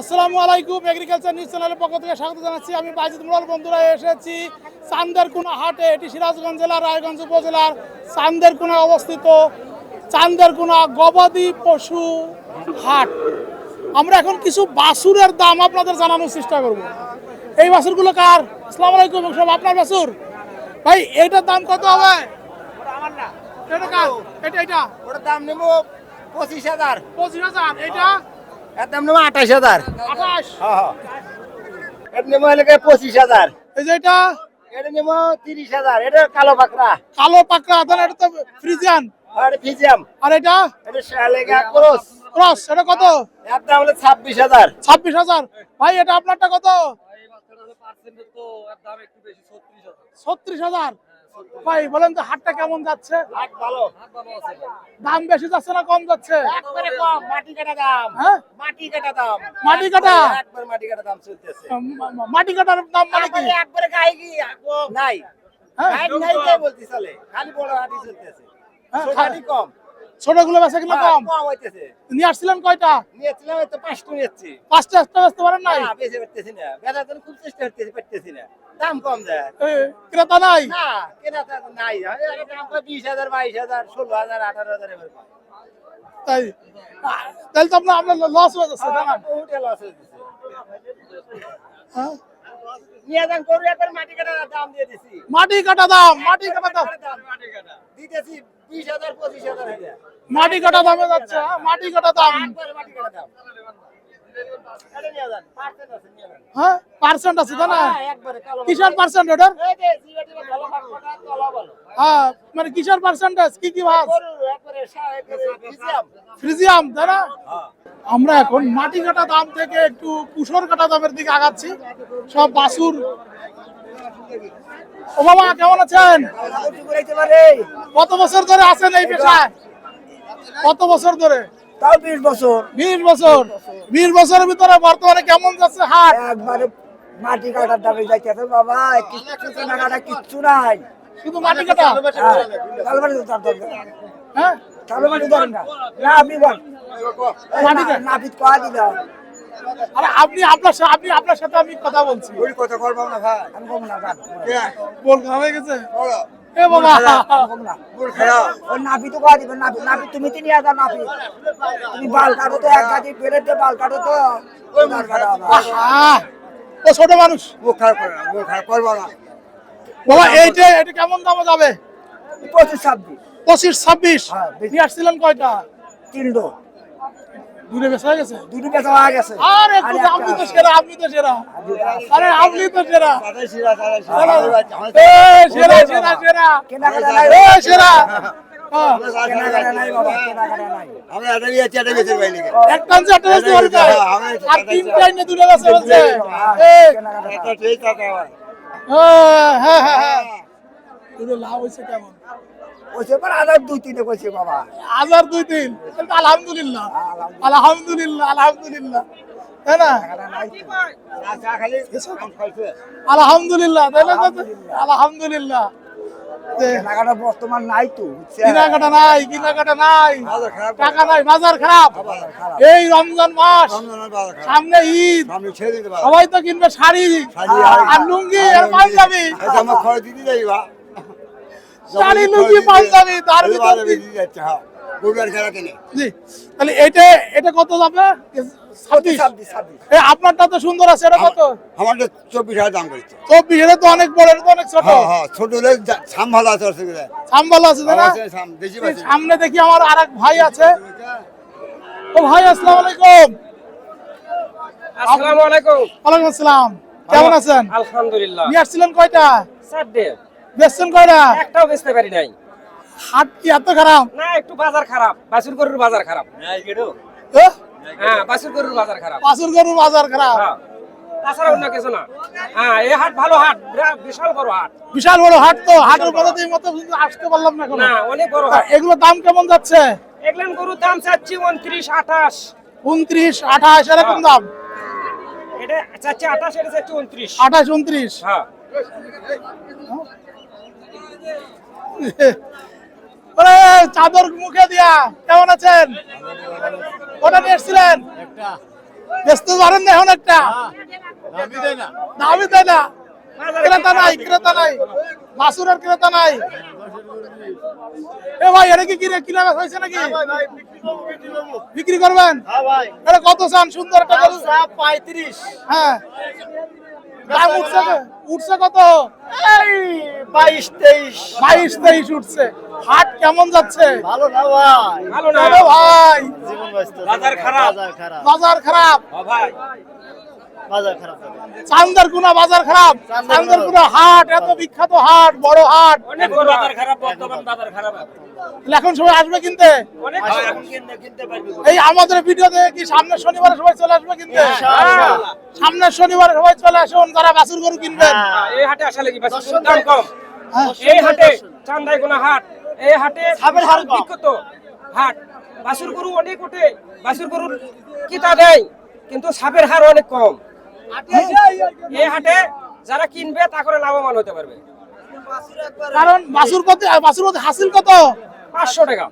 আসসালামু আলাইকুম agriculture news চ্যানেলের পক্ষ থেকে স্বাগত জানাচ্ছি। আমি বাইজিদ মুরাল বন্ধুরা এসেছি চান্দেরকুনা হাটে এটি সিরাজগঞ্জ জেলার রায়গঞ্জ উপজেলার চান্দেরকুনা অবস্থিত চান্দেরকুনা গবাদি পশু হাট। আমরা এখন কিছু বাছুরের দাম আপনাদের জানানোর চেষ্টা করব। এই বাছুরগুলো কার? আসসালামু আলাইকুম সব আপনার বাসুর? ভাই এটার দাম কত হবে? এটা কার? এটা এটা? ওটার দাম নেব পঁচিশ হাজার। পঁচিশ হাজার। এটা? এর দাম নেব আঠাশ হাজার। আঠাশ? এর নেব হলে পঁচিশ হাজার। এই যে এটা? এটা নেব তিরিশ হাজার। এটা কালো পাকড়া। কালো পাকড়া তাহলে এটা তো ফ্রিজিয়ান। আর ফিজিয়াম আর এটা? এটা শালেগা ক্রস। ক্রস এটা কত? এর দাম হলো ছাব্বিশ হাজার। ছাব্বিশ হাজার। ভাই এটা আপনারটা কত? ছত্রিশ হাজার। ভাই বলেন তো হাটটা কেমন যাচ্ছে? দাম বেশি যাচ্ছে না কম যাচ্ছে? একবারে কম মাটি কাটা দাম। হ্যাঁ? মাটি কাটা দাম। মাটি কাটা? একবার মাটি কাটা দাম চলতেছে। মাটি কাটার দাম মানে কি? একবারে কি নাই। হ্যাঁ? নাই কে বলতে চলে খালি বড় হাটি চলতেছে। হ্যাঁ, ছোট হাটি কম। ছোটগুলো বেচা কিনা হ্যাঁ, কম? কম হইতেছে। নিয়ে আসছিলেন কয়টা? নিয়েছিলাম তো পাঁচটা নিয়েছি। পাঁচটা একটা বেচতে পারেন নাই? না বেঁচে পারতেছি না। বেচার জন্য খুব চেষ্টা করতেছি পারতেছি না। দাম কম যায়। ক্রেতা নাই? না নাই। দাম কয়? বিশ হাজার বাইশ হাজার ষোলো হাজার আঠারো হাজার এবার তাই? তাহলে তো আপনার আপনার লস হয়ে যাচ্ছে লস হয়ে দিছে হ্যাঁ? মাটি কাটা দাম মাটি কাটা দাম দিতেছি বিশ হাজার পঁচিশ হাজার মাটি কাটা দামে যাচ্ছে হ্যাঁ? মাটি কাটা দাম। পার্সেন্ট আছে হ্যাঁ পার্সেন্ট আছে তাই না? হ্যাঁ, কিসের পার্সেন্ট ওটার? এই যে জিওটি ভালো কাটা তলা ভালো হ্যাঁ মানে কিসের পার্সেন্টেজ কি কি ভাজ গরু একবারে সা- একবারে মিউজিয়াম ফ্রিজিয়াম তাই না? আমরা এখন মাটি কাটা দাম থেকে একটু কুসর কাটা দামের দিকে আগাচ্ছি। সব বাসুর। ও বাবা কেমন আছেন? কত বছর ধরে আছেন এই পেশায়? কত বছর ধরে? তাও বিশ বছর। বিশ বছর। বিশ বছরের ভিতরে বর্তমানে কেমন যাচ্ছে হাট? একবারে মাটি কাটার দামে যাইতেছে বাবা কিচ্ছু কেনাকাটা কিচ্ছু নাই। শুধু মাটি কাটা? হ্যাঁ, তালবাড়ি দরকার হ্যাঁ? তালবাড়ি ধরেন না না আপনি বল। নাপিত কয়া দিল? আরে আপনি আপনার সা- আপনি আপনার সাথে আমি কথা বলছি। কথা করব না ভাই। আমি না গান বল হয়ে গেছে? এ বাবা। কম না। ওই নাপিত কয়া দিবে নাপিত নাপিত তুমি হাজার নাপিত তুমি বাল কাটো তো এক বাল কাটো তো। বাল কাটা হবে। ও ছোট মানুষ। মুখ খারাপ করে না খারাপ করব না। বাবা এইটা এটা কেমন দামে যাবে? পঁচিশ ছাব্বিশ। পঁচিশ ছাব্বিশ? হ্যাঁ। নিয়ে আসছিলেন কয়টা? তিনটো দূরে বেচা হয়ে গেছে? দুটো বেচা হয়ে গেছে। আরে আপনি তো সেরা আপনি তো সেরা। আরে আপনি তো সেরা সেরা সেরা। সেরা সেরা। হ্যাঁ, পারবে। হ্যাঁ, হ্যাঁ, লাভ হয়েছে কেমন? ওইসে পর আদার দুই তিনে কইছে বাবা। হাজার দুই তিন। আলহামদুলিল্লাহ আলহামদুলিল্লাহ। আলহামদুলিল্লাহ তাই না? চা খালি কাম খাইছে আলহামদুলিল্লাহ তাই না? আলহামদুলিল্লাহ। কেনাকাটা বর্তমান নাই তো কেনাকাটা নাই কেনাকাটা নাই। টাকা নাই বাজার খারাপ। খারাপ। এই রমজান মাস সামনে ঈদ। সবাই তো কিনবে শাড়ি। শাড়ি আর লুঙ্গি আর পাঞ্জাবি এটা আমার খরচ দিতে যাই বা শাড়ি লুঙ্গি পাঞ্জাবি তার ভিতর যাচ্ছে হ্যাঁ। গরুর খেলা কিনে। জি তাহলে এটা এটা কত যাবে? ছাব্বিশ। ছাব্বিশ ছাব্বিশ আপনারটা তো সুন্দর আছে এটা কত? আমাদের চব্বিশ হাজার দাম করেছে। চব্বিশ এটা তো অনেক বড় এটা তো অনেক ছোট। হ্যাঁ হ্যাঁ ছোট হলে যা- ভালো আছে ওর সাম ভালো আছে না? আছে, ছাম, দেশি এই পাচ্ছি। সামনে দেখি আমার আর এক ভাই আছে। ও ভাই আসসালামু আলাইকুম। আসসালামু আলাইকুম। ওয়ালাইকুম আসসালাম। কেমন আছেন? আলহামদুলিল্লাহ। নিয়ে আসছিলেন কয়টা? চারটে। বেচছেন কয়টা একটাও বেচতে পারি নাই। হাট কি এত খারাপ? না একটু বাজার খারাপ। বাছুর গরুর বাজার খারাপ? হ্যাঁ বাছুর গরুর বাজার খারাপ। বাছুর গরুর বাজার খারাপ? হ্যাঁ। তাছাড়া অন্য কিছু না। হ্যাঁ এই হাট ভালো হাট। বিশাল বড় হাট। বিশাল বড় হাট তো। হাটের এই মতো আসতে পারলাম না না অনেক বড় হাট। এগুলোর দাম কেমন যাচ্ছে? এগুলান গরুর দাম চাচ্ছি উনত্রিশ আঠাশ। উনত্রিশ আঠাশ এরকম দাম? এটা চাচ্ছি আঠাশ এটা চাচ্ছি উনত্রিশ। আঠাশ উনত্রিশ? হ্যাঁ। ওরে চাদর মুখে দিয়া কেমন আছেন? ওটা নিয়ে এসছিলেন? ব্যস্ত পারেন না এখন একটা। দামি দেয় না। ক্রেতা নাই ক্রেতা নাই। বাসুরের ক্রেতা নাই। এ ভাই এটা কি কিনে কিনা হয়েছে নাকি? বিক্রি করবেন? এটা কত চান সুন্দর একটা পঁয়ত্রিশ। হ্যাঁ। দাম উঠছে উঠছে কত? এই বাইশ তেইশ। বাইশ তেইশ উঠছে। হাট কেমন যাচ্ছে? ভালো না ভাই? ভালো না ভাই। জীবন ব্যস্ত। বাজার খারাপ। বাজার খারাপ। বাজার খারাপ। ভাই। বাজার খারাপ চান্দার কুনা বাজার খারাপ। চান্দারকুনা। চান্দার কুনা হাট এত বিখ্যাত হাট বড় হাট। অনেক বড় বাজার খারাপ বর্তমান বাজার খারাপ এখন সবাই আসবে কিনতে? অনেক এখন কিনতে কিনতে পারবি এই আমাদের ভিডিওতে কি সামনের শনিবারে সবাই চলে আসবে কিনতে? ইনশাআল্লাহ। সামনের শনিবারে সবাই চলে আসুন যারা বাছুর গরু কিনবেন। হ্যাঁ। এই হাটে আসলে কি দাম কম। হ্যাঁ। এই হাটে চান্দাই কোনা হাট এই হাটে সাবের হাট বিখ্যাত হাট। বাসুর গরু অনেক ওঠে বাসুর গরুর কিতা দেয় কিন্তু সাপের হার অনেক কম। এই হাটে যারা কিনবে তা করে লাভবান হতে পারবে। কারণ বাছুর কত কত হাসিল কত? পাঁচশো টাকা।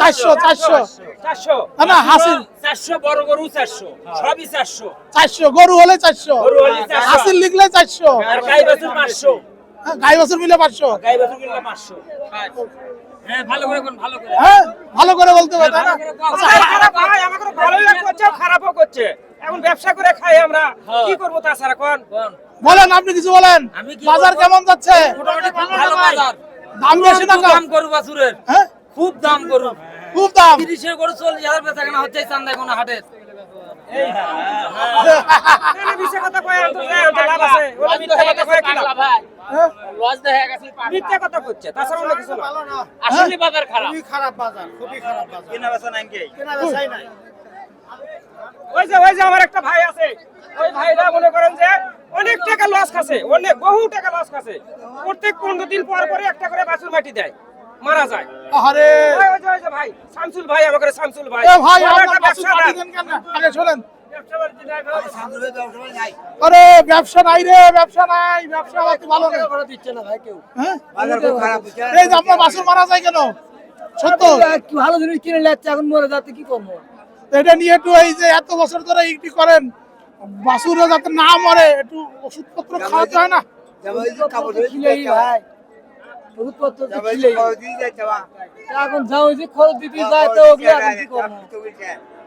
চারশো চারশো। চারশো না, না, হাসিল। চারশো বড় গরু চারশো। সবই চারশো। চারশো গরু হলে চারশো। গরু হলে 400 হাসিল লিখলে চারশো। গাই বাছুর পাঁচশো। গাই বাছুর মিলে পাঁচশো। গাই বাছুর কিনলে পাঁচশো। ভালো করে কোন ভালো করে। হ্যাঁ ভালো করে বলতে আচ্ছা, করছে খারাপও করছে। এখন ব্যবসা করে খাই আমরা। কি করব তাছাড়া কোন? বলেন আপনি কিছু বলেন। বাজার কেমন যাচ্ছে? খুব ভালো বাজার। দাম বেশি না খুব দাম গরু বাছুরের। হ্যাঁ? খুব দাম গরু। খুব দাম। তিরিশের গরু চল্লিশ হাজার বেচা কেনা হচ্ছে চান্দায় কোনো হাটে? হ্যাঁ? আসলে বাজার খারাপ। খারাপ বাজার খুবই খারাপ বাজার। কেনা বেচা নাই কেনা বেচাই নাই। ওই যে ওই যে আমার একটা ভাই আছে। ওই ভাইরা মনে করেন যে অনেক টাকা লস খাচ্ছে অনেক বহু টাকা লস খাচ্ছে। প্রত্যেক পনেরো দিন পর পরে একটা করে বাছুর মাটি দেয় মারা যায়। আরে ওই ওই যে ওই যে ভাই শামসুল ভাই আমাকে শামসুল ভাই। এ ভাই আপনার বাছুর ব্যবসাদার। দেন কেন? আগে শোনেন। ব্যবসা বাণিজ্য নাই ভাই। আরে ব্যবসা নাই রে ব্যবসা নাই ব্যবসা অত ভালো নেই। দিচ্ছে না ভাই কেউ হ্যাঁ? বাজার খুব খারাপ এই যে আপনার বাছুর মারা যায় কেন? সত্য? ভালো জিনিস কিনে যাচ্ছে এখন মরে যাচ্ছে কি করব? এটা নিয়ে একটু এই যে এত বছর ধরে ইটি করেন বাছুরে যাতে না মরে একটু ওষুধপত্র খাওয়াতে হয় না? খিলেই ভাই। ওষুধপত্র তো খিলেই। এখন যাও যে খরচ দিতে যায় তো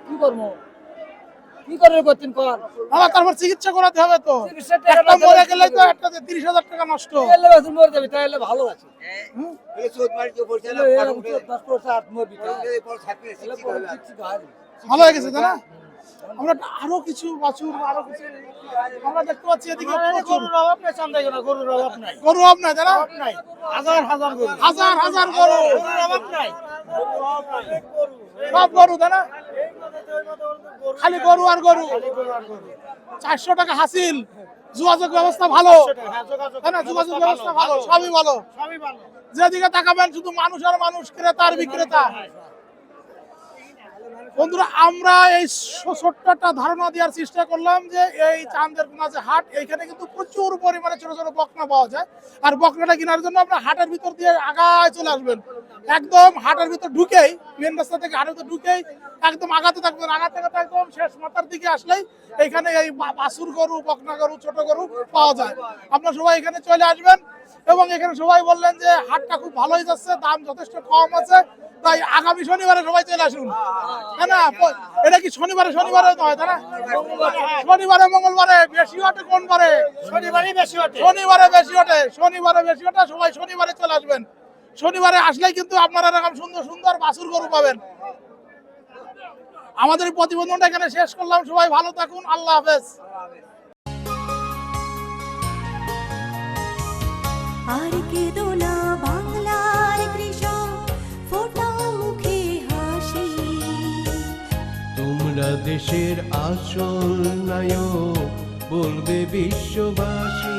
কি করব? কি করে করতেন কর? বাবা তারপর চিকিৎসা করাতে হবে তো। চিকিৎসা একটা মরে গেলে তো একটা তিরিশ হাজার টাকা নষ্ট। এলে বাসুর মরে যাবে তাহলে ভালো আছে। দশ পয়সা মরবি হয় না। ভালো হয়ে গেছে তাই না? আমরা আরও কিছু বাছুর আরও কিছু আমরা দেখতে পাচ্ছি এদিকে গরুর অভাব নাই কেনা গরুর অভাব নাই। গরু অভাব নাই তাই না? নাই। হাজার হাজার গরু। হাজার হাজার গরু। গরুর অভাব নাই। সব গরু তাই না? খালি গরু আর গরু। চারশো টাকা হাসিল। যোগাযোগ ব্যবস্থা ভালো। তাই না? যোগাযোগ ব্যবস্থা ভালো সবই ভালো। সবই ভালো। যেদিকে তাকাবেন শুধু মানুষ আর মানুষ ক্রেতা আর বিক্রেতা। বন্ধুরা, আমরা এই ছোট্টটা ধারণা দেওয়ার চেষ্টা করলাম যে এই চাঁদের মাঝে হাট, এইখানে কিন্তু প্রচুর পরিমাণে ছোট ছোট বকনা পাওয়া যায়। আর বকনাটা কেনার জন্য আপনার হাটের ভিতর দিয়ে আগায় চলে আসবেন। একদম হাটের ভিতর ঢুকেই মেন রাস্তা থেকে হাটের ভিতর ঢুকেই একদম আগাতে থাকবেন আগাতে আগাতে একদম শেষ মাথার দিকে আসলেই এইখানে এই বা- বাছুর গরু বকনা গরু ছোট গরু পাওয়া যায়। আপনারা সবাই এখানে চলে আসবেন এবং এখানে সবাই বললেন যে হাটটা খুব ভালোই যাচ্ছে দাম যথেষ্ট কম আছে তাই আগামী শনিবারে সবাই চলে আসুন। তাই না? এটা কি শনিবারে শনিবারে নয় তাই না? শনিবারে মঙ্গলবারে বেশি ওঠে কোন বারে? শনিবারই বেশি ওঠে শনিবারে বেশি ওঠে শনিবারে বেশি ওঠে সবাই শনিবারে চলে আসবেন। শনিবারে আসলেই কিন্তু আপনারা এরকম সুন্দর সুন্দর বাছুর গরু পাবেন। আমাদের প্রতিবেদনটা এখানে শেষ করলাম। সবাই ভালো থাকুন। আল্লাহ হাফেজ। আর কেঁদো না বাংলার কৃষক ফোটাও মুখে হাসি। তোমরা দেশের আসল নায়ক বলবে বিশ্ববাসী।